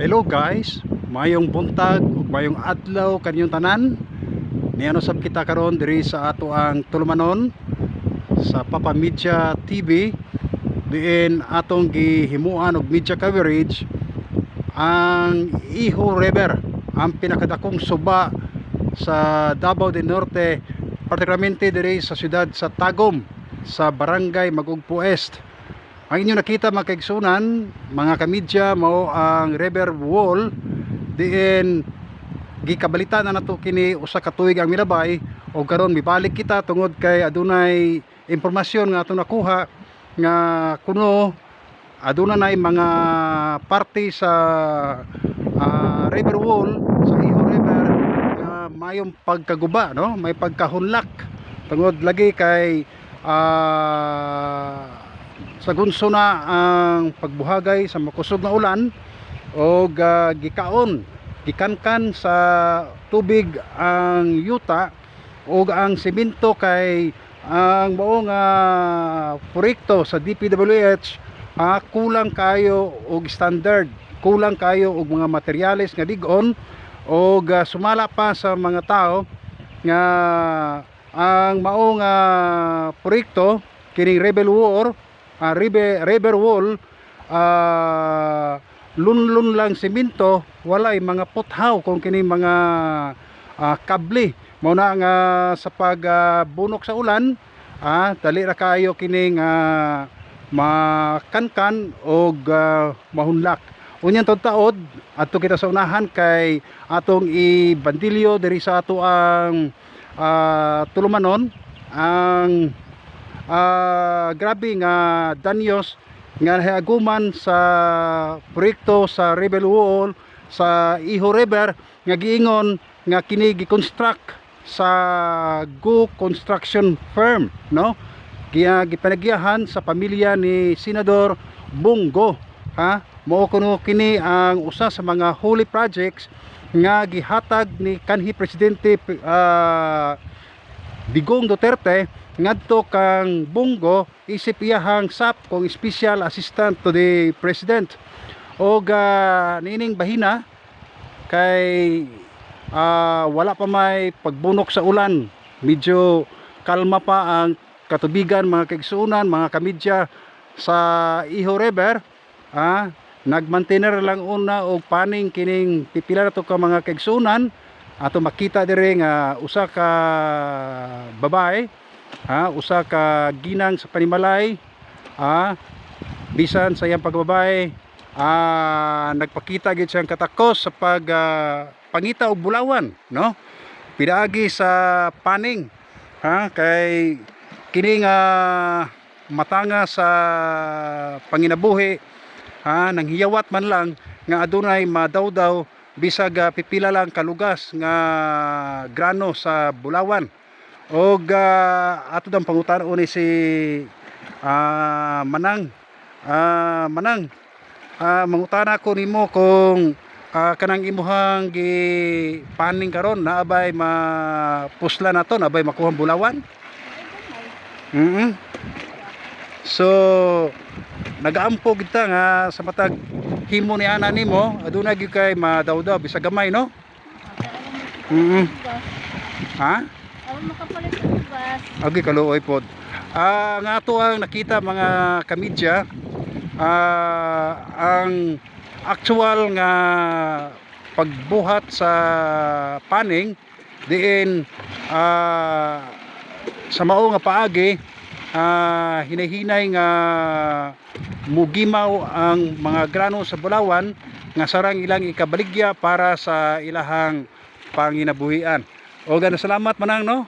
Hello guys, mayong buntag ug mayong adlaw kanyong tanan. Niano sab kita karon diri sa ato ang tulumanon sa Papa Media TV diin atong gihimuan og media coverage ang Iho River, ang pinakadakong suba sa Davao del Norte, particularmente diri sa siyudad sa Tagum, sa barangay Magugpo Est. Ang inyo nakita mga kaigsunan, mga kamidya mao ang river wall. Diin gikabalita na nato kini usa ka tuig ang milabay. O karon mibalik kita tungod kay adunay impormasyon nga ato nakuha nga kuno. Aduna nay mga parte sa ah, river wall sa Iho River nga mayong pagkaguba no? May pagkahunlak. Tungod lagi kay ah, sa gunso na ang pagbuhagay sa makusog na ulan o gikaon gikankan sa tubig ang yuta o ang simento kay ang mao nga proyekto sa DPWH ah, kulang kayo og standard kulang kayo og mga materyales nga digon o sumala pa sa mga tao nga ang mao nga proyekto kining Rebel War ah, river, river wall ah, lunlun lang simento walay mga pothaw kung kini mga ah, kable. Mao na nga sa pagbunok sa ulan ah, dali ra kayo kining ah, makankan og ah, mahunlak. Unyang taod adto kita sa unahan kay atong ibandilyo diri sa ato ang ah, tulumanon ang ah, grabe nga danyos nga nahiaguman sa proyekto sa Rebel Wall sa Iho River nga giingon nga kini gi-construct sa Go Construction Firm no? Giya gipanagyahan sa pamilya ni Senador Bungo ha? Mao kuno kini ang usa sa mga holy projects nga gihatag ni kanhi presidente ah, Digong Duterte ngadto kang Bungo isip iyahang SAP kung special assistant to the president. Og ah, nining bahina kay ah, wala pa may pagbunok sa ulan. Medyo kalma pa ang katubigan mga kaigsunan mga kamidya sa Iho River ah, nagmantener lang una og paning kining pipila na to ka mga kaigsunan ato makita dire nga usa ka babae ha? Usa ka ginang sa panimalay ha? Bisan sa iyang pagbabae ah nagpakita gid siyang katakos sa pag ah, pangita og bulawan no? Pinaagi sa paning ha? Kay kini nga matanga sa panginabuhi ha? Nang hiyawat man lang nga adunay madawdaw bisag ah, pipila lang kalugas nga grano sa bulawan. Og uh, ato dang pangutan ni si ah, Manang. Ah, Manang ah, mangutana ko nimo kung ah, kanang imuhang gi paning karon naabay mapusla na to naabay makuha bulawan? Mm So nagaampo kita nga sa matag himo ni ana nimo. Aduna gyud kay madawdaw bisag gamay no? Mm ha? Ng bus. Okay, kaluoy pod. Ah, nga ato ang nakita mga kamidya. Ah, ang actual nga pagbuhat sa paning diin ah, sa mao nga paagi ah, hinahinay nga mugimaw ang mga grano sa Bulawan nga sarang ilang ikabaligya para sa ilahang panginabuhian. O gana salamat manang no.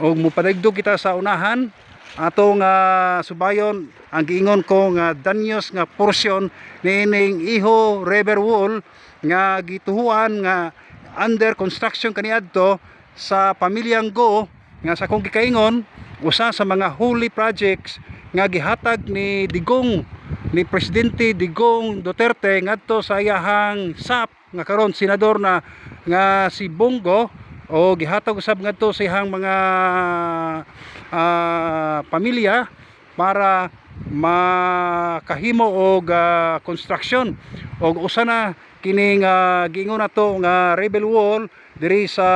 O mupadagdog kita sa unahan atong uh, subayon ang giingon ko nga danyos nga porsyon nining Iho River Wall nga gituhuan nga under construction kaniadto sa pamilyang Go nga sa kong gikaingon usa sa mga holy projects nga gihatag ni Digong ni Presidente Digong Duterte ngadto sa iyahang SAP nga karon senador na nga si Bongo o gihatag usab ngadto sa iyang mga ah, pamilya para makahimo og ah, construction. Og usa na kining uh, giingon nato nga rebel wall diri sa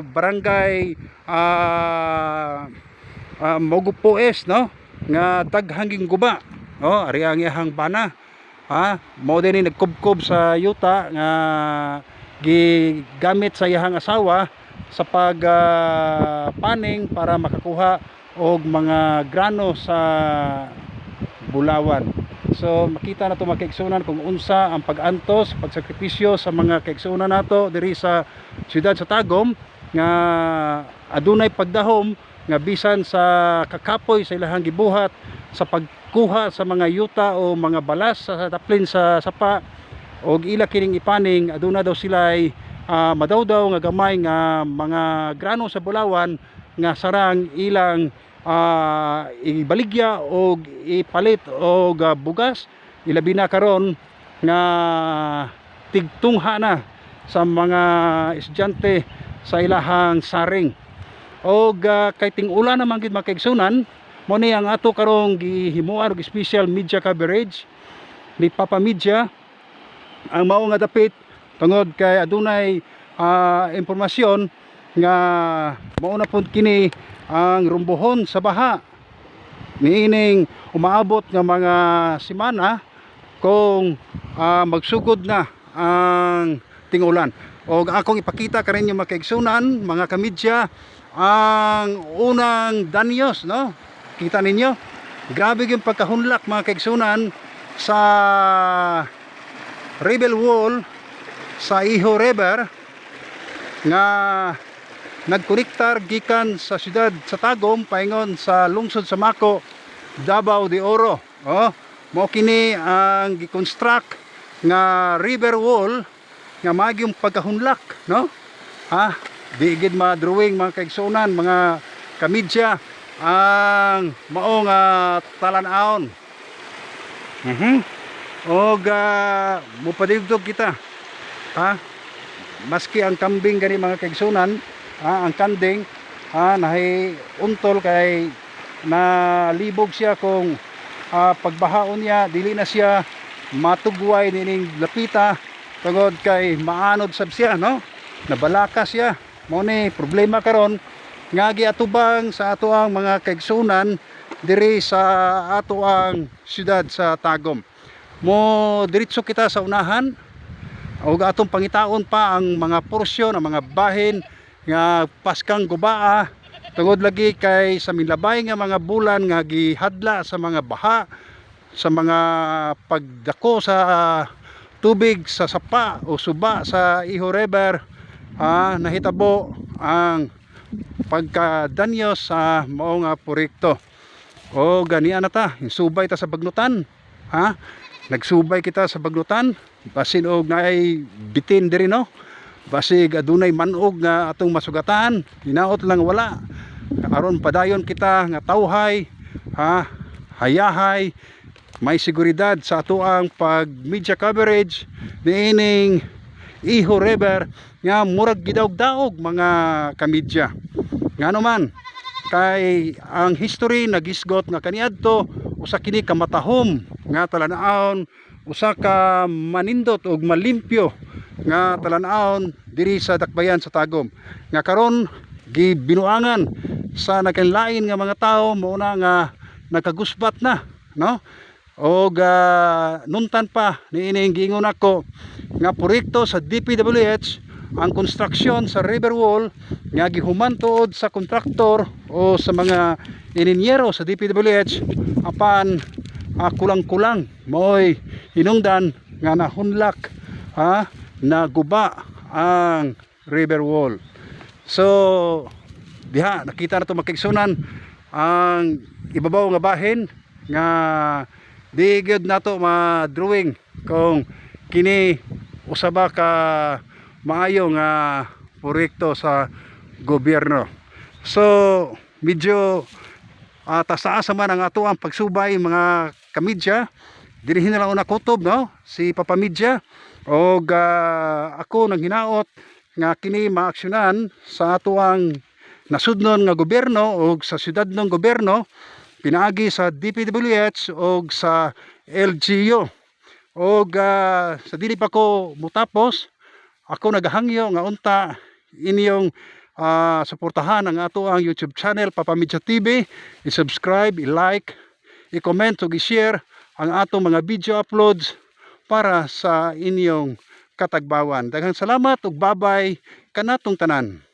barangay ah uh, Mogupoes no? Nga daghang guba. Oh ari ang iyahang bana. Ha? Mao din ni nagkubkob sa yuta nga gigamit sa iyahang asawa sa pag ah, paning para makakuha og mga grano sa Bulawan. So makita na to mga kaigsunan kung unsa ang pag-antos, pagsakripisyo sa mga kaigsunan nato diri sa siyudad sa Tagum nga adunay pagdahom nga bisan sa kakapoy sa ilahang gibuhat sa pagkuha sa mga yuta o mga balas sa daplin sa sapa og ila kining ipaning aduna daw sila ay ah, madawdaw nga gamay nga mga grano sa Bulawan nga sarang ilang ah, ibaligya o ipalit og ah, bugas. Ilabi na karon nga tigtungha na sa mga estudyante sa ilahang saring og ah, kay ting-ulan naman gid makaigsunan mo ni ang ato karong gihimuan og special media coverage ni Papa Media. Ang mao nga dapit tungod kay adunay ah, impormasyon nga mao na pud kini ang rumbohon sa baha. Niining umaabot nga mga semana kung ah, magsugod na ang tingulan o akong ipakita ka rin yung mga kaigsunan mga kamidya. Ang unang danyos no? Kita ninyo? Grabe yung pagkahunlak mga kaigsunan sa Rebel Wall sa Iho River nga nagkonektar gikan sa siyudad sa Tagum paingon sa lungsod sa Mako Davao de Oro. Oh mo kini ang gikonstruct nga river wall nga magyong pagkahunlak no? Ha? Di gid ma drawing mga kaigsunan mga kamidya ang mao nga talan-aon. Mhm. Og uh, mupadigdog kita. Ha? Maski ang kambing gani mga kaigsunan ha, ang kanding ha, nahi untol kay nalibog siya kung ah, pagbahaon niya dili na siya matugway nining lapita tungod kay maanod sab siya no? Nabalaka siya. Mo ni problema karon. Nga giatubang sa ato ang mga kaigsunan diri sa ato ang siyudad sa Tagum. Mo diretso kita sa unahan. O atong pangitaon pa ang mga porsyon ang mga bahin nga paskang gubaa. Tungod lagi kay sa minlabay nga mga bulan nga gihadla sa mga baha sa mga pagdako sa tubig sa sapa o suba sa Iho River ah, nahitabo ang pagkadanyos sa mao nga o ganian na ta subay ta sa bagnutan ha? Nagsubay kita sa bagnutan basin og naay bitin diri no? Basig adunay manog nga atong masugatan hinaot lang wala. Aron padayon kita nga tawhay ha? Hayahay may seguridad sa ato ang pag media coverage niining Iho River nga murag gidawg-daog mga kamidya. Nga naman kay ang history nagisgot nga kaniadto usa kini ka matahom nga talan-aon usa ka manindot og malimpyo nga talan-aon diri sa dakbayan sa Tagum. Nga karon gibinuangan sa nagkanlain nga mga tao mao na nga nakagusbat na no og ah, nuntan pa niining giingon ako nga proyekto sa DPWH ang construction sa river wall nga gihuman tuod sa kontraktor o sa mga ininyero sa DPWH apan ah, kulang-kulang mo'y hinungdan nga nahunlak ha na guba ang river wall. So diha nakita na to makigsunan ang ibabaw nga bahin nga di gyud nato ma drawing kung kini usaba ka maayo nga proyekto sa gobyerno. So medyo uh, tasaasa man ang ato ang pagsubay mga kamidya dirihin na lang una kutob no? Si Papa Midya og ah, ako nang hinaot nga kini maaksyonan sa ato ang nasudnon nga gobyerno o sa syudad ng gobyerno pinaagi sa DPWH o sa LGU. O sa dili pa ko mutapos, ako naghangyo nga unta inyong ah, suportahan ang ato ang YouTube channel Papa Media TV, i-subscribe, i-like, i-comment ug i-share ang atong mga video uploads para sa inyong katagbawan. Daghang salamat ug babay kanatong tanan.